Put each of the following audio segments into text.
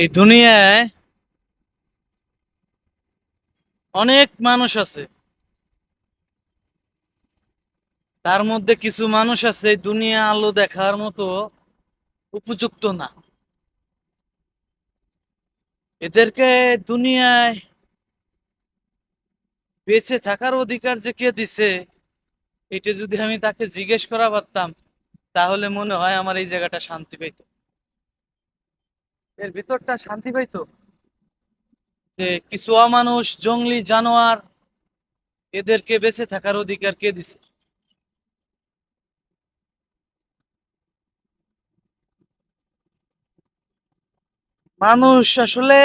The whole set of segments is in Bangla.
এই দুনিয়ায় অনেক মানুষ আছে। তার মধ্যে কিছু মানুষ আছে দুনিয়া আলো দেখার মতো উপযুক্ত না। এদেরকে দুনিয়ায় বেঁচে থাকার অধিকার যে কে দিছে, এটা যদি আমি তাকে জিজ্ঞেস করা পারতাম, তাহলে মনে হয় আমার এই জায়গাটা শান্তি পাইতো। এর ভিতরটা শান্তি পাইতো যে কিছু অমানুষ জঙ্গলি জানোয়ার, এদেরকে বেঁচে থাকার অধিকার কে দিছে? মানুষ আসলে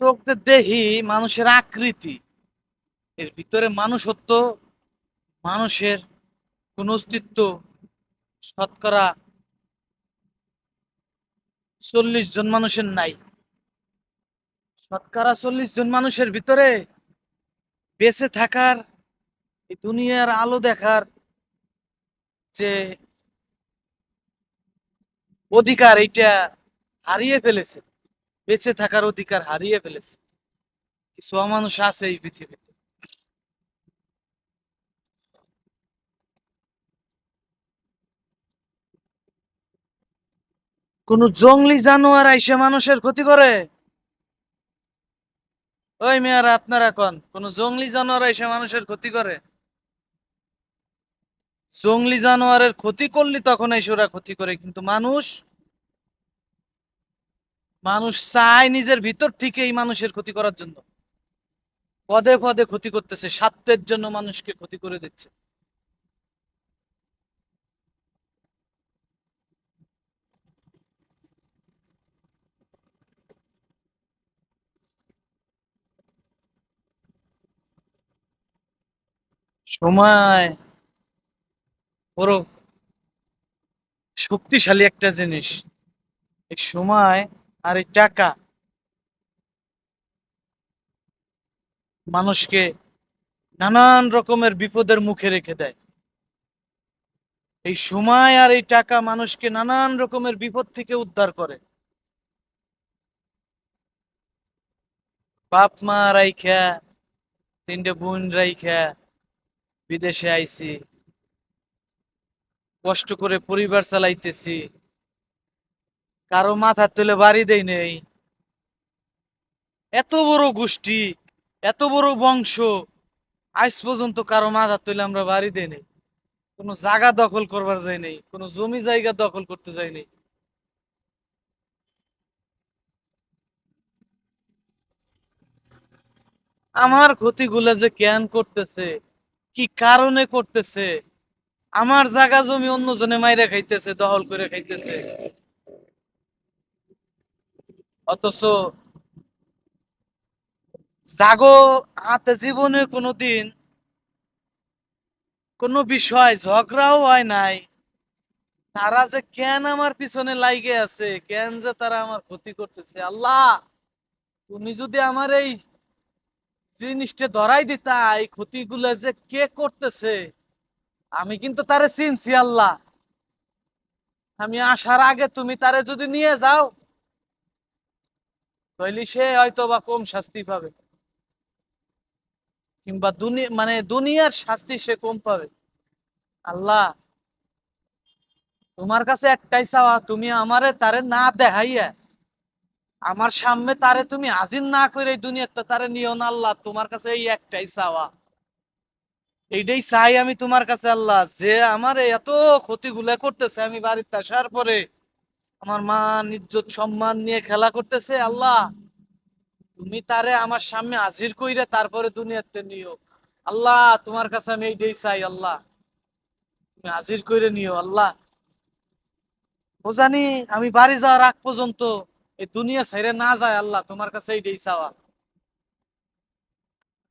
চোখতে দেখি মানুষের আকৃতি। এর ভিতরে মানুষত্ব, মানুষের কোন অস্তিত্ব শতকরা চল্লিশ জন মানুষের নাই। শতকরা চল্লিশ জন মানুষের ভিতরে বেঁচে থাকার, এই দুনিয়ার আলো দেখার যে অধিকার, এইটা হারিয়ে ফেলেছে। বেঁচে থাকার অধিকার হারিয়ে ফেলেছে। কিছু অমানুষ আছে এই পৃথিবীতে। কোন জঙ্গলি জানোয়ার আইসে মানুষের ক্ষতি করে? ওই মেয়ারা, আপনারা কন? কোন জঙ্গলি জানোয়ার আইসে মানুষের ক্ষতি করে? জঙ্গলি জানোয়ারের ক্ষতি করলে তখন এসে ওরা ক্ষতি করে, কিন্তু মানুষ মানুষ চায় নিজের ভিতর থেকে এই মানুষের ক্ষতি করার জন্য। পদে পদে ক্ষতি করতেছে, স্বার্থের জন্য মানুষকে ক্ষতি করে দিচ্ছে। সময়। বড় শক্তিশালী একটা জিনিস। এই সময় আর এই টাকা মানুষকে নানান রকমের বিপদের মুখে রেখে দেয়। এই সময় আর এই টাকা মানুষকে নানান রকমের বিপদ থেকে উদ্ধার করে। বাপ মা রাইখা, তিনটে বোন রাইখা বিদেশে আইছি, কষ্ট করে পরিবার চালাইতেছি, কারও মাথা তুলে বাড়ি দেই নেই। এত বড় গোষ্ঠী, এত বড় বংশ, আজ পর্যন্ত কারও মাথা তুলে আমরা বাড়ি দেই নেই। কোনো জায়গা দখল করবার যাই নেই, কোনো জমি জায়গা দখল করতে যাই নেই। আমার ক্ষতিগুলো যে কেন করতেছে কি কারণে করতেছে? আমার জায়গা জমি অন্যজনে মাইরে খাইতেছে, দখল করে খাইতেছে। অথচ জাগো হাতে জীবনে কোনোদিন কোনো বিষয়, ঝগড়াও হয় নাই। তারা যে কেন আমার পিছনে লাইগে আছে, কেন যে তারা আমার ক্ষতি করতেছে? আল্লাহ, তুমি যদি আমার এই জিনিসটা ধরাই দিতা এই ক্ষতিগুলো যে কে করতেছে? আমি কিন্তু তারে চিনছি, আল্লাহ। আমি আসার আগে তুমি তারে যদি নিয়ে যাও সে হয়তো বা কম শাস্তি পাবে। কিংবা দুনিয়া মানে দুনিয়ার শাস্তি সে কম পাবে। আল্লাহ, তোমার কাছে একটাই চাওয়া, তুমি আমারে তারে না দেখাইয়া আমার সামনে তারে তুমি হাজির না করে দুনিয়াতে তারে নিও না আল্লাহ, তোমার কাছে এই একটাই চাওয়া। এইটাই চাই আমি তোমার কাছে আল্লাহ, যে আমার এত ক্ষতিগুলো করতেছে, আমি বাড়িতে আসার পরে আমার মা ইজ্জত, সম্মান নিয়ে খেলা করতেছে আল্লাহ। তুমি তারে আমার সামনে হাজির কইরে তারপরে দুনিয়াতে নিও। আল্লাহ, তোমার কাছে আমি এইটাই চাই আল্লাহ। তুমি হাজির কইরে নিও আল্লাহ। ও জানি আমি বাড়ি যাওয়ার আগ পর্যন্ত এই দুনিয়া ছেড়ে না যায় আল্লাহ তোমার কাছে এইটাই চাওয়া।